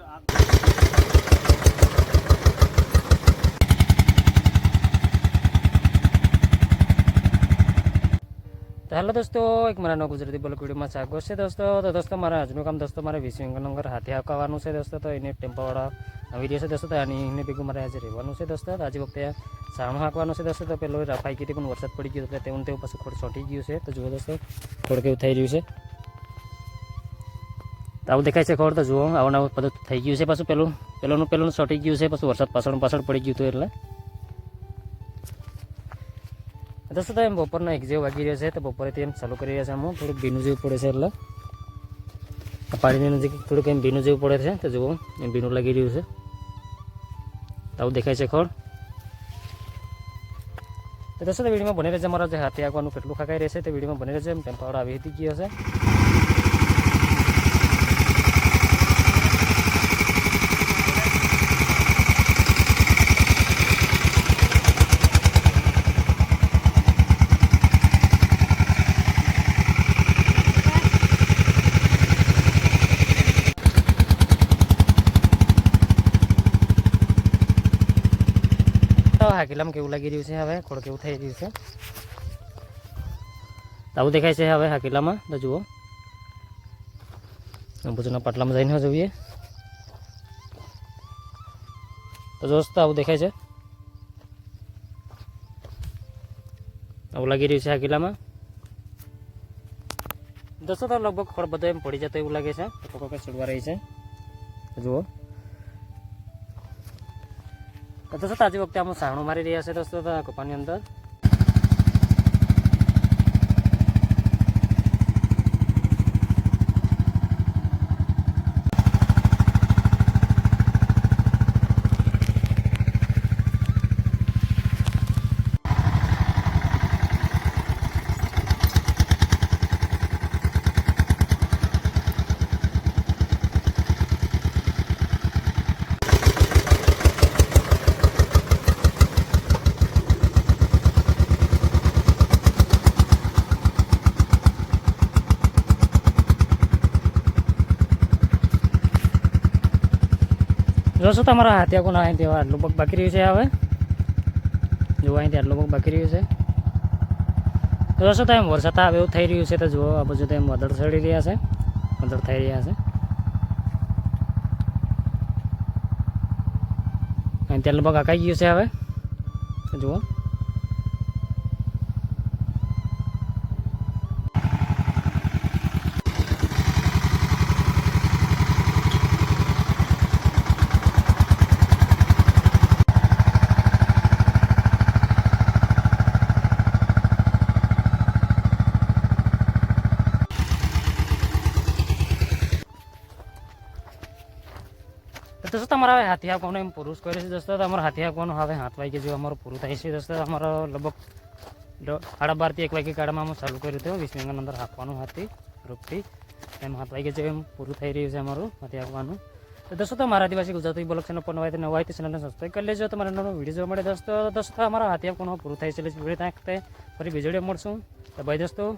તો હેલો દોસ્તો, એક મારા નવા ગુજરાતી બ્લોગ વિડીયોમાં સ્વાગત છે દોસ્તો. તો દોસ્તો, મારા આજનું કામ દોસ્તો, મારે વીસ નંબર હાથે હાંકવાનું છે દોસ્તો. તો એને ટેમ્પાવાળા રહ્યો છે દોસ્તો, તો એને ભેગું મારે આજે રહેવાનું છે દોસ્તો. આજે વખતે સાણું હાંકવાનું છે દોસ્તો. તો પેલો રફાઈ કીધી પણ વરસાદ પડી ગયો એટલે તેવું તેવું પાછું ખોડ છોટી ગયું છે. તો જુઓ દોસ્તો, ખોડ કેવું થઈ રહ્યું છે. તો આવું દેખાય છે ખબર તો જુઓ, આવું આવું બધું થઈ ગયું છે પાછું પેલું. પેલું પેલું સટી ગયું છે, પાછું વરસાદ પાછળ પાછળ પડી ગયું હતું એટલે. દોસ્તો તો એમ બપોરનો એક જેવું વાગી રહ્યો છે, તો બપોરેથી એમ ચાલુ કરી રહ્યા છે આમ થોડુંક ભીનું જેવું પડે છે એટલે. પાણીની નજીક થોડુંક એમ ભીનું જેવું પડે છે, તો જુઓ, એમ ભીનું લાગી રહ્યું છે. તો આવું દેખાય છે ખોળ તો દોસ્તો વિડીયોમાં બની રહેશે મારા જે હાથે આગવાનું કેટલું ખાકાઈ રહેશે, તે વિડીયોમાં બની રહેશે એમ ટેમ્પાવાળો આવી હતી ગયો છે હાકીલામાં કેવું લાગી રહ્યું છે હવે? ખોડ કેવું થઈ રહ્યું છે? આવું દેખાય છે હવે હાકીલામાં તો જુઓ. અંબુજના પાટલામાં જઈને જોઈએ. તો દોસ્તો આવું દેખાય છે. આવું લાગી રહ્યું છે હાકીલામાં દસો તો લગભગ ખોડ બધો એમ પડી જતો એવું લાગે છે. તો કોઈ છોડવા રહી છે. જુઓ. તો દોસ્તો આજે વખતે આમાં સાણું મારી રહ્યા છે દોસ્તો કપાની અંદર? જોશો તમારા હાથિયા કોણ અહીંથી આટલું પગ બાકી રહ્યું છે હવે? જુઓ અહીંથી આટલું પગ બાકી રહ્યું છે. જોશો તો એમ વરસાદ આવે એવું થઈ રહ્યું છે તો જુઓ, આ બાજુ તો એમ વાદળ ચડી રહ્યા છે. વાદળ થઈ રહ્યા છે. અહીંથી આટલું પગ આકાઈ ગયું છે હવે. જુઓ. દોસ્તો તમારા હવે હાથી આપવાનો એમ પુરુષ કરે છે? દોસ્તો, તમારે હાથી આપવાનું હવે હાથ વાગે જેવું અમારું પૂરું થાય છે. દોસ્તો, અમારો લગભગ સાડા બારથી એક વાગે કાળમાં અમે ચાલુ કર્યું હતું. વીસ મિનિટની અંદર હાંકવાનું હાથી રૂપથી. એમ હાથ વાગે જેવું એમ પૂરું થઈ રહ્યું છે અમારું હાથી આપવાનું. તો દોસ્તો તો મારા આદિવાસી ગુજરાતી બ્લોગ ચેનલ પર નવાય નવા તે ચેનલને સબસ્ક્રાઈબ કરી લેજો. તમારે નવો વીડિયો જોવા મળે, દોસ્તો. દોસ્તો, અમારા હાથી આપવાનું પૂરું થાય છે. વીડિયો ત્યાં ફરી બીજો મળશું. તો ભાઈ દોસ્તો.